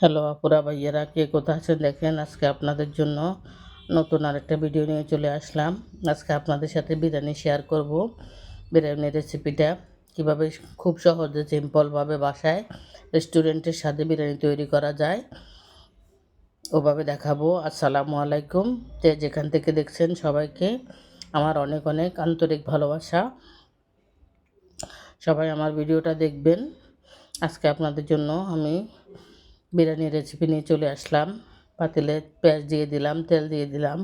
Hello আপুরা ভাইয়েরা, কে কোথা আছেন দেখেন, আজকে আপনাদের জন্য নতুন আরেকটা ভিডিও নিয়ে চলে আসলাম। আজকে আপনাদের সাথে বিরিয়ানি শেয়ার করব। বিরিয়ানির রেসিপিটা কীভাবে খুব সহজে সিম্পলভাবে বাসায় রেস্টুরেন্টের সাথে বিরিয়ানি তৈরি করা যায়, ওভাবে দেখাবো। আসসালামু আলাইকুম। যে যেখান থেকে দেখছেন সবাইকে আমার অনেক অনেক আন্তরিক ভালোবাসা। সবাই আমার ভিডিওটা দেখবেন। আজকে আপনাদের জন্য আমি বিরিয়ানির রেসিপি নিয়ে চলে আসলাম। পাতিলে পেঁয়াজ দিয়ে দিলাম, তেল দিয়ে দিলাম,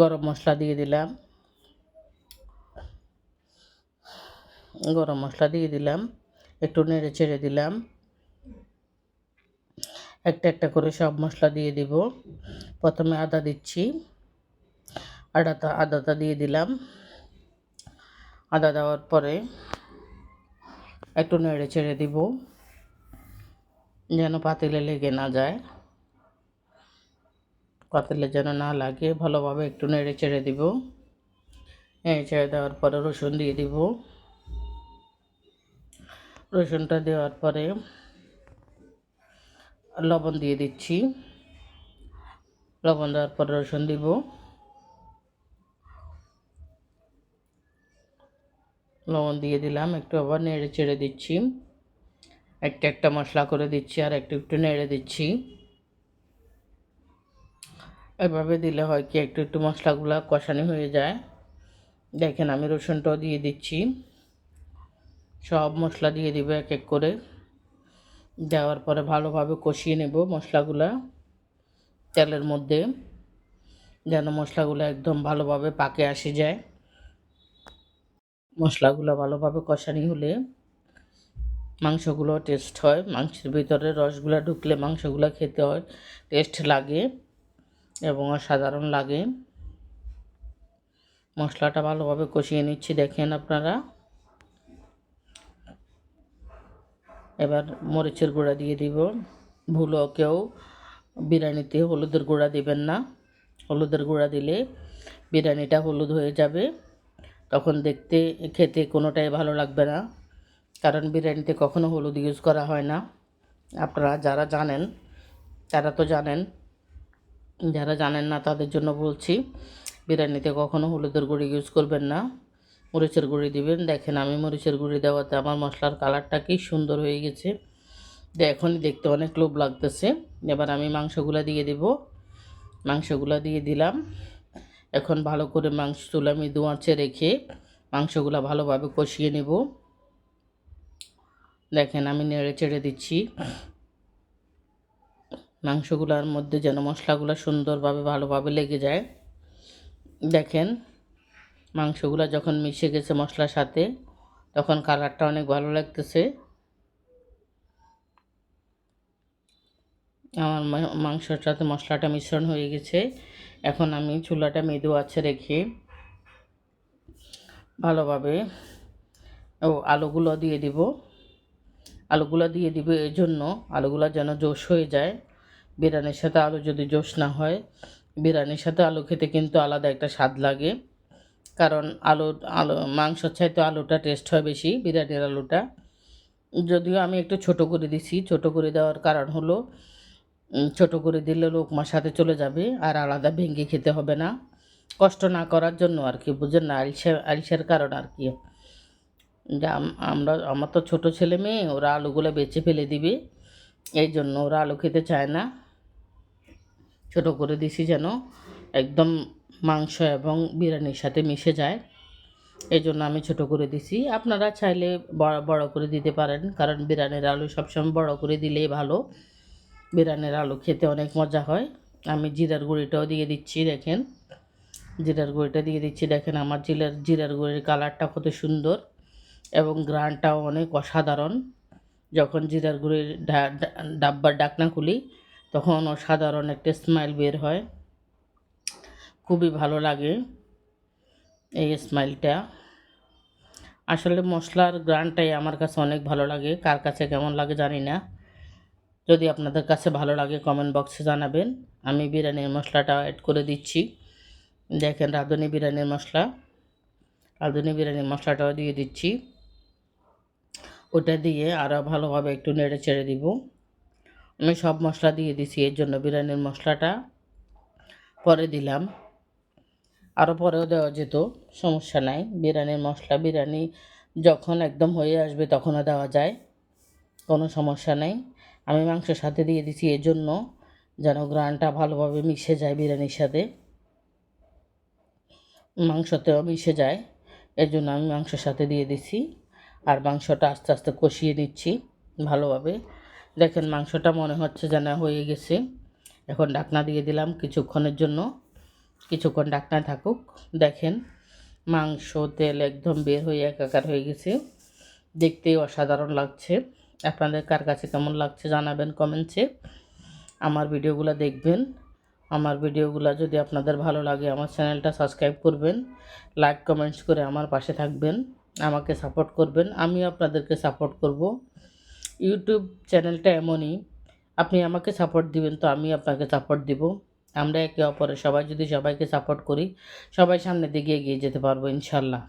গরম মশলা দিয়ে দিলাম। গরম মশলা দিয়ে দিলাম, একটু নেড়ে চেড়ে দিলাম। একটা একটা করে সব মশলা দিয়ে দিব। প্রথমে আদা দিচ্ছি, আদাটা আদাটা দিয়ে দিলাম। আদা দেওয়ার পরে একটু নেড়ে চেড়ে দিব। যেন পাতিলে লেগে না যায়। পাতিলে যেন না লাগে, ভালোভাবে একটু নেড়ে চেড়ে দিব। নেড়ে চেড়ে দেওয়ার পরে রসুন দিয়ে দিব। রসুনটা দেওয়ার পরে লবণ দিয়ে দিচ্ছি। লবণ দেওয়ার পরে রসুন দিব। লবণ দিয়ে দিলাম, একটু আবার নেড়ে চেড়ে দিচ্ছি। একটা একটা মশলা করে দিচ্ছি আর একটু একটু নেড়ে দিচ্ছি। এভাবে দিলে হয় কি একটু একটু মশলাগুলো কষানি হয়ে যায়। দেখেন আমি রসুনটাও দিয়ে দিচ্ছি। সব মশলা দিয়ে দিব এক এক করে। দেওয়ার পরে ভালোভাবে কষিয়ে নেব মশলাগুলা তেলের মধ্যে, যেন মশলাগুলো একদম ভালোভাবে পাকে আসে যায়। মশলাগুলো ভালোভাবে কষানি হলে মাংসগুলো টেস্ট হয়। মাংসের ভিতরে রসগুলো ঢুকলে মাংসগুলো খেতে হয়। টেস্ট লাগে এবং সাধারণ লাগে। মশলাটা ভালোভাবে কষিয়ে নিচ্ছি, দেখেন আপনারা। এবার মরিচের গুঁড়া দিয়ে দিব। ভুলও কেউ বিরিয়ানিতে হলুদের গুঁড়া দিবেন না। হলুদের গুঁড়া দিলে বিরিয়ানিটা হলুদ হয়ে যাবে। তখন দেখতে, খেতে কোনোটাই ভালো লাগবে না। কারণ বিরিয়ানিতে কখনো হলুদ ইউজ করা হয় না। আপনারা যারা জানেন, তারা তো জানেন, যারা জানেন না তাদের জন্য বলছি, বিরিয়ানিতে কখনো হলুদের গুঁড়ি ইউজ করবেন না। মরিচের গুঁড়ি দিবেন। দেখেন আমি মরিচের গুঁড়ি দেওয়াতে আমার মশলার কালারটা কি সুন্দর হয়ে গেছে। এখনই দেখতে অনেক লোভ লাগতেছে। এবার আমি মাংসগুলো দিয়ে দিব। মাংসগুলো দিয়ে দিলাম। এখন ভালো করে মাংস চুলা আমি দোঁয়াচে রেখে মাংসগুলো ভালোভাবে কষিয়ে নেব। দেখেন আমি নেড়ে চেড়ে দিচ্ছি। মাংসগুলোর মধ্যে যেন মশলাগুলো সুন্দরভাবে, ভালোভাবে লেগে যায়। দেখেন, মাংসগুলো যখন মিশে গেছে মশলার সাথে, তখন কালারটা অনেক ভালো লাগতেছে। আমার মাংসর সাথে মশলাটা মিশ্রণ হয়ে গেছে। এখন আমি চুলাটা মেদু আছে রেখে ভালোভাবে ও আলুগুলো দিয়ে দিব। আলুগুলো দিয়ে দিবে এই জন্য আলুগুলো যেন জোশ হয়ে যায়। বিরিয়ানির সাথে আলু যদি জোশ না হয় বিরিয়ানির সাথে আলু খেতে কিন্তু আলাদা একটা স্বাদ লাগে। কারণ আলু আলু মাংসর চাইতে আলুটা টেস্ট হয় বেশি বিরিয়ানির আলুটা। যদিও আমি একটু ছোট করে দিছি, ছোট করে দেওয়ার কারণ হলো ছোট করে দিলে লোকমার সাথে চলে যাবে আর আলাদা ভেঙে খেতে হবে না। কষ্ট না করার জন্য আর কি, বুঝেন না, আলসা, আলসের কারণ আর কি। যে আমরা, আমার তো ছোটো ছেলে মেয়ে, ওরা আলুগুলো বেছে ফেলে দিবে। এই জন্য ওরা আলু খেতে চায় না। ছোট করে দিছি যেন একদম মাংস এবং বিরিয়ানির সাথে মিশে যায়। এই জন্য আমি ছোট করে দিছি। আপনারা চাইলে বড় বড় করে দিতে পারেন, কারণ বিরিয়ানির আলু সবসময় বড় করে দিলেই ভালো। বিরিয়ানির আলু খেতে অনেক মজা হয়। আমি জিরার গুঁড়িটাও দিয়ে দিচ্ছি, দেখেন। জিরার গুঁড়িটা দিয়ে দিচ্ছি, দেখেন আমার জিরার জিরার গুঁড়ির কালারটা কত সুন্দর। এবং গ্রানটাও অনেক অসাধারণ। যখন জিরার গুঁড়ির ডাব্বার ডাকনা খুলি, তখন অসাধারণ একটা স্মাইল বের হয়। খুবই ভালো লাগে এই স্মাইলটা আসলে মশলার গ্রানটাই আমার কাছে অনেক ভালো লাগে। কার কাছে কেমন লাগে জানি না। যদি আপনাদের কাছে ভালো লাগে কমেন্ট বক্সে জানাবেন। আমি বিরিয়ানির মশলাটা অ্যাড করে দিচ্ছি। দেখেন, রাঁধুনি বিরিয়ানির মশলা। রাঁধুনি বিরিয়ানির মশলাটাও দিয়ে দিচ্ছি। ওটা দিয়ে আরও ভালোভাবে একটু নেড়ে ছেড়ে দিব। আমি সব মশলা দিয়ে দিছি, এর জন্য বিরিয়ানির মশলাটা। পরে দিলাম। আরও পরেও দেওয়া যেত, সমস্যা নাই। বিরিয়ানির মশলা, বিরিয়ানি যখন একদম হয়ে আসবে তখনও দেওয়া যায়, কোনো সমস্যা নেই। আমি মাংসের সাথে দিয়ে দিছি, এর জন্য যেন গ্রানটা ভালোভাবে মিশে যায় বিরিয়ানির সাথে। মাংসতেও মিশে যায়, এর জন্য আমি মাংসের সাথে দিয়ে দিছি। আর মাংসটা আস্তে আস্তে কষিয়ে নিচ্ছি ভালোভাবে। দেখেন মাংসটা মনে হচ্ছে যেন হয়ে গেছে। এখন ডাকনা দিয়ে দিলাম কিছুক্ষণের জন্য। কিছুক্ষণ ঢাকনা থাকুক। দেখেন মাংস, তেল একদম বের হয়ে একাকার হয়ে গেছে। দেখতেই অসাধারণ লাগছে। আপনাদের কার কাছে কেমন লাগছে জানাবেন কমেন্টসে। আমার ভিডিওগুলো দেখবেন। আমার ভিডিওগুলো যদি আপনাদের ভালো লাগে, আমার চ্যানেলটা সাবস্ক্রাইব করবেন। লাইক, কমেন্টস করে আমার পাশে থাকবেন। আমাকে সাপোর্ট করবেন, আমিও আপনাদেরকে সাপোর্ট করব। ইউটিউব চ্যানেলটা এমনই, আপনি আমাকে সাপোর্ট দিবেন তো আমি আপনাকে সাপোর্ট দিব। আমরা একে অপরে সবাই, যদি সবাইকে সাপোর্ট করি, সবাই সামনের দিকে এগিয়ে যেতে পারব ইনশাল্লাহ।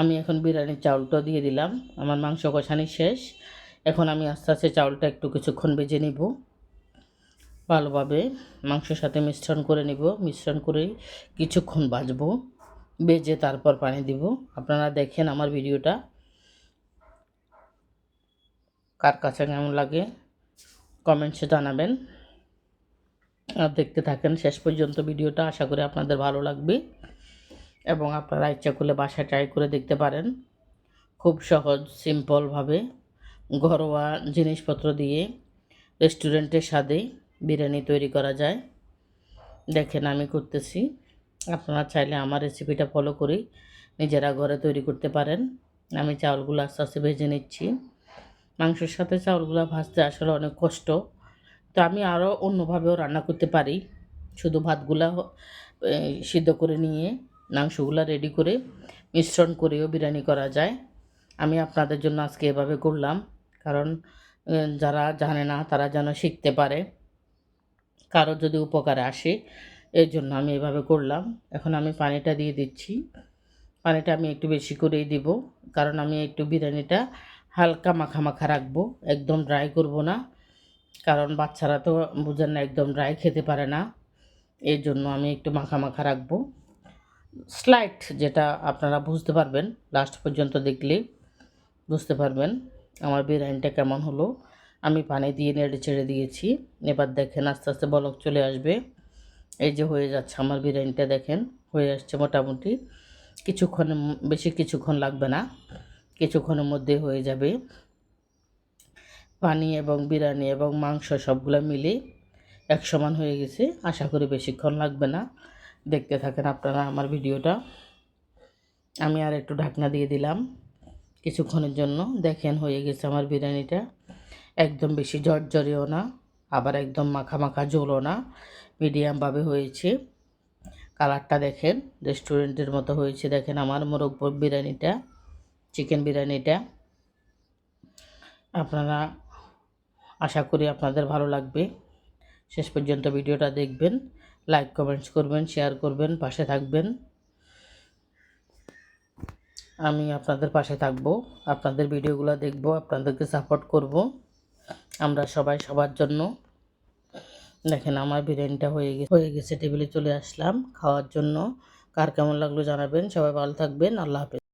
আমি এখন বিরিয়ানির চাউলটা দিয়ে দিলাম, আমার মাংস কষানি শেষ। এখন আমি আস্তে আস্তে চাউলটা একটু কিছুক্ষণ বেজে নিব। ভালোভাবে মাংসের সাথে মিশ্রণ করে নিব, মিশ্রণ করে কিছুক্ষণ বাজবো। বেজে তারপর পানি দিব। আপনারা দেখেন আমার ভিডিওটা। কার কাছে কেমন লাগে, কমেন্টসে জানাবেন। আর দেখতে থাকেন, শেষ পর্যন্ত ভিডিওটা আশা করি আপনাদের ভালো লাগবে। এবং আপনারা ইচ্ছা করলে বাসায় ট্রাই করে দেখতে পারেন। খুব সহজ সিম্পলভাবে ঘরোয়া জিনিসপত্র দিয়ে রেস্টুরেন্টের স্বাদে বিরিয়ানি তৈরি করা যায়। দেখেন আমি করতেছি। আপনারা চাইলে আমার রেসিপিটা ফলো করি নিজেরা ঘরে তৈরি করতে পারেন। আমি চাউলগুলো আস্তে আস্তে ভেজে নিচ্ছি। মাংসের সাথে চাউলগুলো ভাজতে আসলে অনেক কষ্ট। তো আমি আরও অন্যভাবেও রান্না করতে পারি। শুধু ভাতগুলা সিদ্ধ করে নিয়ে মাংসগুলো রেডি করে মিশ্রণ করেও বিরিয়ানি করা যায়। আমি আপনাদের জন্য আজকে এভাবে করলাম। কারণ যারা জানে না তারা যেন শিখতে পারে। কারও যদি উপকারে আসে এর জন্য আমি এভাবে করলাম। এখন আমি পানিটা দিয়ে দিচ্ছি। পানিটা আমি একটু বেশি করেই দিব, কারণ আমি একটু বিরিয়ানিটা হালকা মাখা মাখা রাখব। একদম ড্রাই করব না, কারণ বাচ্চারা তো বুঝেন না, একদম ড্রাই খেতে পারে না। এর জন্য আমি একটু মাখা মাখা রাখব। স্লাইট যেটা আপনারা বুঝতে পারবেন লাস্ট পর্যন্ত দেখলে বুঝতে পারবেন আমার বিরিয়ানিটা কেমন হলো। আমি পানি দিয়ে নেড়ে ছেড়ে দিয়েছি। এবার দেখেন আস্তে আস্তে বলক চলে আসবে। এই যে হয়ে যাচ্ছে, আমার বিরিয়ানিটা দেখেন, হয়ে আসছে মোটামুটি। কিছুক্ষণ, বেশি কিছুক্ষণ লাগবে না, কিছুক্ষণের মধ্যে হয়ে যাবে। পানি এবং বিরিয়ানি এবং মাংস সবগুলো মিলে এক সমান হয়ে গেছে, আশা করি বেশিক্ষণ লাগবে না। দেখতে থাকেন আপনারা আমার ভিডিওটা। আমি আর একটু ঢাকনা দিয়ে দিলাম কিছুক্ষণের জন্য। দেখেন হয়ে গেছে আমার বিরিয়ানিটা। একদম বেশি জর্জরিও না, আবার একদম মাখা মাখা ঝোলও না। মিডিয়ামভাবে হয়েছে। কালারটা দেখেন, রেস্টুরেন্টের মতো হয়েছে। দেখেন আমার মোরগ বিরিয়ানিটা, চিকেন বিরিয়ানিটা। আপনারা, আশা করি আপনাদের ভালো লাগবে। শেষ পর্যন্ত ভিডিওটা দেখবেন, লাইক, কমেন্টস করবেন, শেয়ার করবেন, পাশে থাকবেন। আমি আপনাদের পাশে থাকব, আপনাদের ভিডিওগুলো দেখব, আপনাদেরকে সাপোর্ট করব। আমরা সবাই সবার জন্য দেখেন আমার বিরিয়ানিটা হয়ে গেছে হয়ে গেছে টেবিলে চলে আসলাম। খাওয়ার জন্য কার কেমন লাগল জানাবেন। সবাই ভালো থাকবেন। আল্লাহ হাফেজ।